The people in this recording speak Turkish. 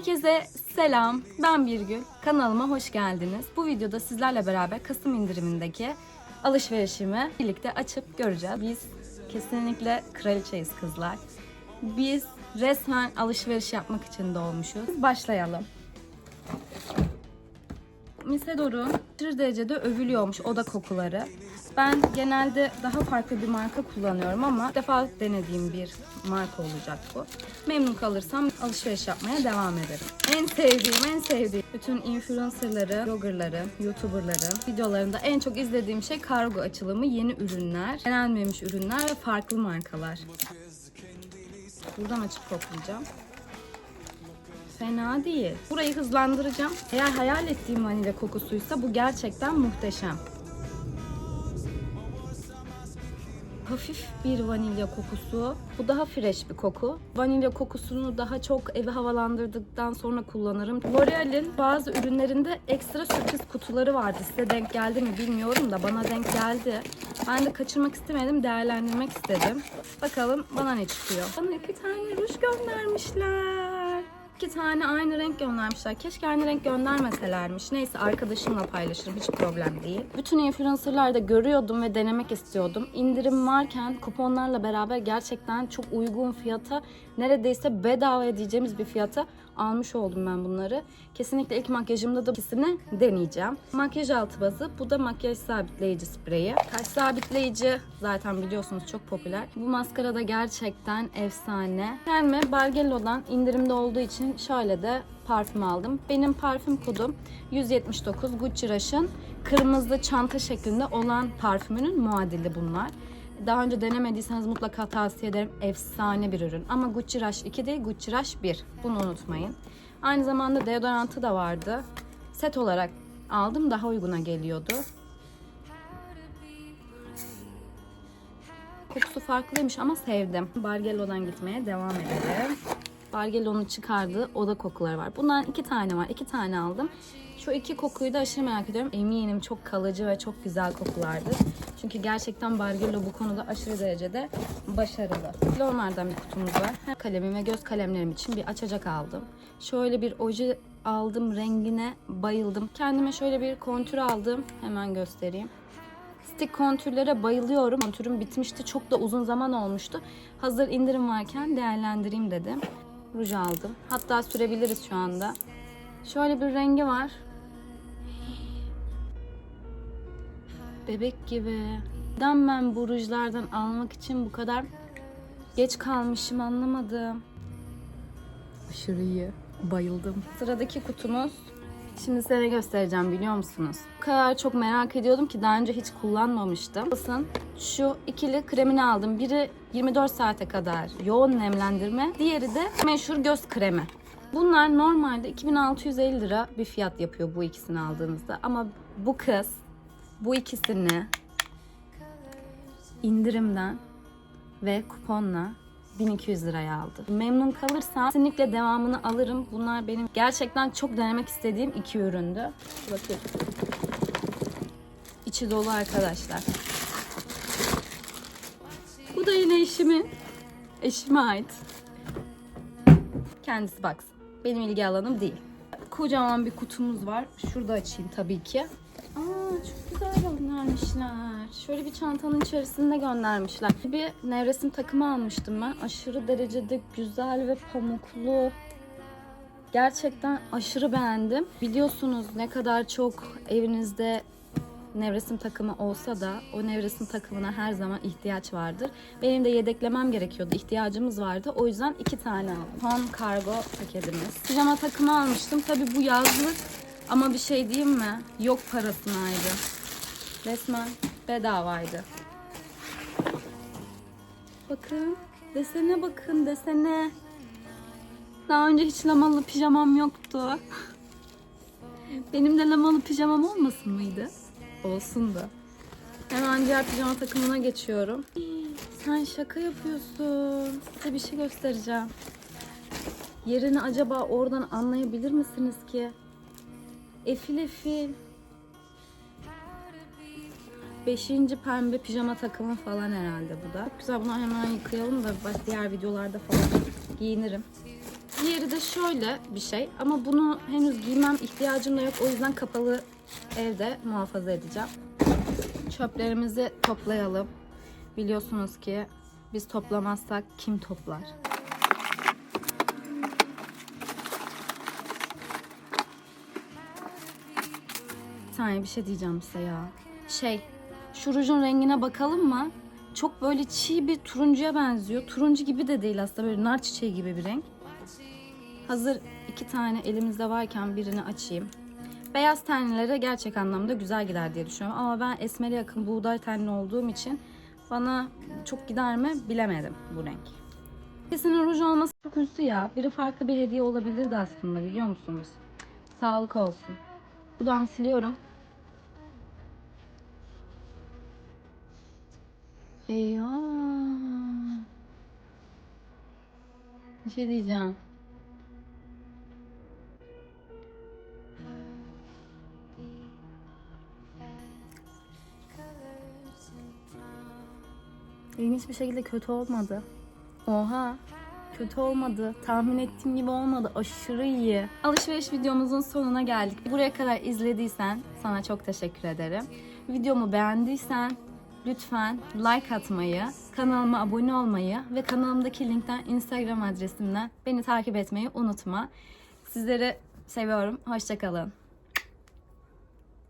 Herkese selam. Ben Birgül. Kanalıma hoş geldiniz. Bu videoda sizlerle beraber Kasım indirimindeki alışverişimi birlikte açıp göreceğiz. Biz kesinlikle kraliçeyiz kızlar. Biz resmen alışveriş yapmak için doğmuşuz. Başlayalım. Misedor'un aşırı derecede övülüyormuş oda kokuları. Ben genelde daha farklı bir marka kullanıyorum ama ilk defa denediğim bir marka olacak bu. Memnun kalırsam alışveriş yapmaya devam ederim. En sevdiğim, en sevdiğim bütün influencerları, bloggerları, youtuberları videolarında en çok izlediğim şey kargo açılımı, yeni ürünler, denenmemiş ürünler ve farklı markalar. Buradan açıp koklayacağım. Fena değil. Burayı hızlandıracağım. Eğer hayal ettiğim vanilya kokusuysa bu gerçekten muhteşem. Hafif bir vanilya kokusu. Bu daha fresh bir koku. Vanilya kokusunu daha çok evi havalandırdıktan sonra kullanırım. L'Oreal'in bazı ürünlerinde ekstra sürpriz kutuları vardı. Size denk geldi mi bilmiyorum da bana denk geldi. Ben de kaçırmak istemedim, değerlendirmek istedim. Bakalım bana ne çıkıyor. Bana iki tane ruj göndermişler. İki tane aynı renk göndermişler. Keşke aynı renk göndermeselermiş. Neyse arkadaşımla paylaşırım. Hiç problem değil. Bütün influencerlarda görüyordum ve denemek istiyordum. İndirim varken kuponlarla beraber gerçekten çok uygun fiyata neredeyse bedava edeceğimiz bir fiyata almış oldum ben bunları. Kesinlikle ilk makyajımda da ikisini deneyeceğim. Makyaj altı bazı. Bu da makyaj sabitleyici spreyi. Kaş sabitleyici zaten biliyorsunuz çok popüler. Bu maskara da gerçekten efsane. Kendime Bargello'dan indirimde olduğu için şöyle de parfüm aldım. Benim parfüm kodum 179 Gucci Rush'ın kırmızı çanta şeklinde olan parfümünün muadili bunlar. Daha önce denemediyseniz mutlaka tavsiye ederim. Efsane bir ürün. Ama Gucci Rush 2 değil, Gucci Rush 1. Bunu unutmayın. Aynı zamanda deodorantı da vardı. Set olarak aldım. Daha uyguna geliyordu. Kokusu farklıymış ama sevdim. Bargello'dan gitmeye devam edelim. Bargello'nun çıkardığı oda kokuları var. Bundan iki tane var. iki tane aldım. Şu iki kokuyu da aşırı merak ediyorum. Eminim çok kalıcı ve çok güzel kokulardır. Çünkü gerçekten Bargello bu konuda aşırı derecede başarılı. Onlardan bir kutumuz var. Kalemim ve göz kalemlerim için bir açacak aldım. Şöyle bir oje aldım. Rengine bayıldım. Kendime şöyle bir kontür aldım. Hemen göstereyim. Stick kontürlere bayılıyorum. Kontürüm bitmişti. Çok da uzun zaman olmuştu. Hazır indirim varken değerlendireyim dedim. Ruj aldım. Hatta sürebiliriz şu anda. Şöyle bir rengi var. Bebek gibi. Neden ben bu rujlardan almak için bu kadar geç kalmışım anlamadım. Aşırı iyi. Bayıldım. Sıradaki kutumuz Şimdi size ne göstereceğim biliyor musunuz? O kadar çok merak ediyordum ki daha önce hiç kullanmamıştım. Bakın şu ikili kremini aldım. Biri 24 saate kadar yoğun nemlendirme. Diğeri de meşhur göz kremi. Bunlar normalde 2650 lira bir fiyat yapıyor bu ikisini aldığınızda. Ama bu kız bu ikisini indirimden ve kuponla 1200 liraya aldı. Memnun kalırsam kesinlikle devamını alırım. Bunlar benim gerçekten çok denemek istediğim iki üründü. Bakayım. İçi dolu arkadaşlar. Bu da yine eşimin. Eşime ait. Kendisi baksın. Benim ilgi alanım değil. Kocaman bir kutumuz var. Şurada açayım tabii ki. Aa çok güzel göndermişler. Şöyle bir çantanın içerisinde göndermişler. Bir nevresim takımı almıştım ben. Aşırı derecede güzel ve pamuklu. Gerçekten aşırı beğendim. Biliyorsunuz ne kadar çok evinizde nevresim takımı olsa da o nevresim takımına her zaman ihtiyaç vardır. Benim de yedeklemem gerekiyordu. ihtiyacımız vardı. O yüzden iki tane aldım. Son kargo paketimiz. Pijama takımı almıştım. Tabii bu yazlık ama bir şey diyeyim mi? Yok parasınaydı. Resmen bedavaydı. Bakın. Desene bakın desene. Daha önce hiç lamalı pijamam yoktu. Benim de lamalı pijamam olmasın mıydı? Olsun da. Hemen diğer pijama takımına geçiyorum. Sen şaka yapıyorsun. Size bir şey göstereceğim. Yerini acaba oradan anlayabilir misiniz ki? Efil efil. Beşinci pembe pijama takımı falan herhalde bu da. Güzel bunu hemen yıkayalım da baş diğer videolarda falan giyinirim. Diğeri de şöyle bir şey ama bunu henüz giymem ihtiyacım da yok. O yüzden kapalı evde muhafaza edeceğim. Çöplerimizi toplayalım. Biliyorsunuz ki biz toplamazsak kim toplar? Bir saniye bir şey diyeceğim size ya. Şey, şu rujun rengine bakalım mı? Çok böyle çiğ bir turuncuya benziyor. Turuncu gibi de değil aslında böyle nar çiçeği gibi bir renk. Hazır iki tane elimizde varken birini açayım. Beyaz tenlilere gerçek anlamda güzel gider diye düşünüyorum. Ama ben esmere yakın buğday tenli olduğum için bana çok gider mi bilemedim bu renk. İkisinin ruj olması çok üstü ya. Biri farklı bir hediye olabilirdi aslında biliyor musunuz? Sağlık olsun. Buradan siliyorum. Eyvah. Bir şey diyeceğim. İlginç bir şekilde kötü olmadı. Oha. Kötü olmadı. Tahmin ettiğim gibi olmadı. Aşırı iyi. Alışveriş videomuzun sonuna geldik. Buraya kadar izlediysen sana çok teşekkür ederim. Videomu beğendiysen lütfen like atmayı, kanalıma abone olmayı ve kanalımdaki linkten Instagram adresimden beni takip etmeyi unutma. Sizleri seviyorum. Hoşçakalın.